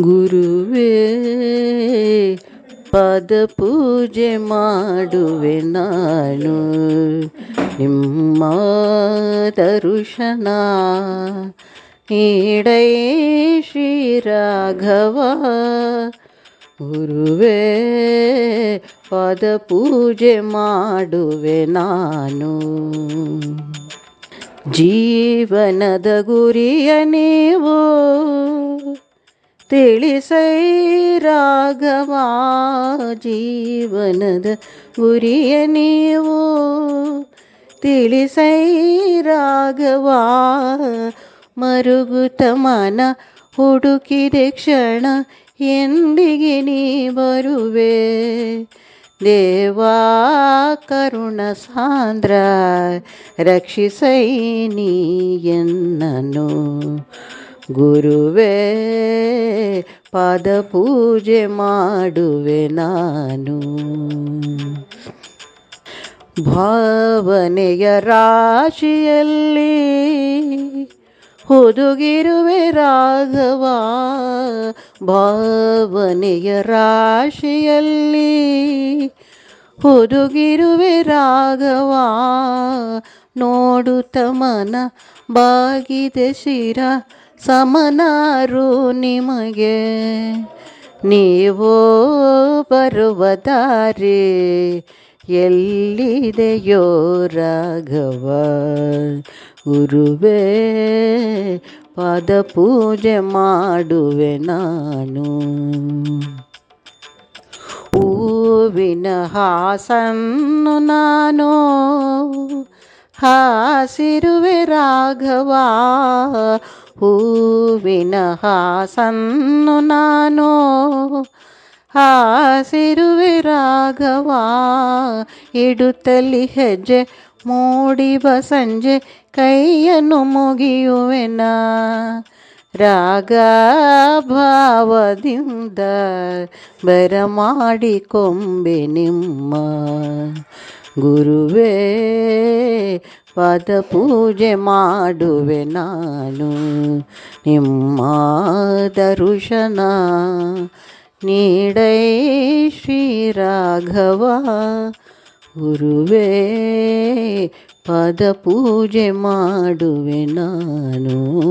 ಗುರುವೇ ಪದ ಪೂಜೆ ಮಾಡುವೆ ನಾನು. ನಿಮ್ಮ ದರುಶನ ಶ್ರೀ ರಾಘವ. ಗುರುವೇ ಪದ ಪೂಜೆ ಮಾಡುವೆ ನಾನು. ಜೀವನದ ಗುರಿಯ ನೀವು ತಿಳಿಸೈ ರಾಘವ ಜೀವನದ ಗುರಿಯ ನೀವು ತಿಳಿಸೈ ರಾಘವ ಮರುಗುತ ಮನ ಹುಡುಕಿದೆ ಕ್ಷಣ ಎಂದಿಗೆ ನೀ ಬರುವೆ ದೇವಾ ಕರುಣ ಸಾಂದ್ರ ರಕ್ಷಿಸೈ ನೀ ಎನ್ನನು ಗುರುವೇ ಪಾದ ಪೂಜೆ ಮಾಡುವೆ ನಾನು. ಭಾವನೆಯ ರಾಶಿಯಲ್ಲಿ ಹುದುಗಿರುವೆ ರಾಘವ. ಭಾವನೆಯ ರಾಶಿಯಲ್ಲಿ ಹುದುಗಿರುವೆ ರಾಘವ. ನೋಡುತ್ತ ಮನ ಬಾಗಿದೆ ಶಿರ. ಸಮನಾರು ನಿಮಗೆ. ನೀವು ಬರುವ ದಾರಿ ಎಲ್ಲಿದೆಯೋ ರಾಘವ. ಗುರುವೇ ಪಾದ ಪೂಜೆ ಮಾಡುವೆ ನಾನು. ಹೂವಿನ ಹಾಸನ್ನು ನಾನು ಹಾಸಿರುವೆ ರಾಘವ. ಹೂವಿನ ಹಾಸನ್ನು ನಾನು ಹಾಸಿರುವೆ ರಾಘವ. ಇಡುತ್ತಲಿ ಹೆಜ್ಜೆ ಮೂಡಿವ ಸಂಜೆ ಕೈಯನ್ನು ಮುಗಿಯುವೆನ ರಾಗ ಭಾವದಿಂದ ಬರಮಾಡಿ ಕೊಂಬೆ ನಿಮ್ಮ. ಗುರುವೇ ಪಾದ ಪೂಜೆ ಮಾಡುವೆ ನಾನು. ನಿಮ್ಮ ದರುಶನ ನೀಡೈ ಶ್ರೀರಾಘವ. ಗುರುವೇ ಪದ ಪೂಜೆ ಮಾಡುವೆ ನಾನು.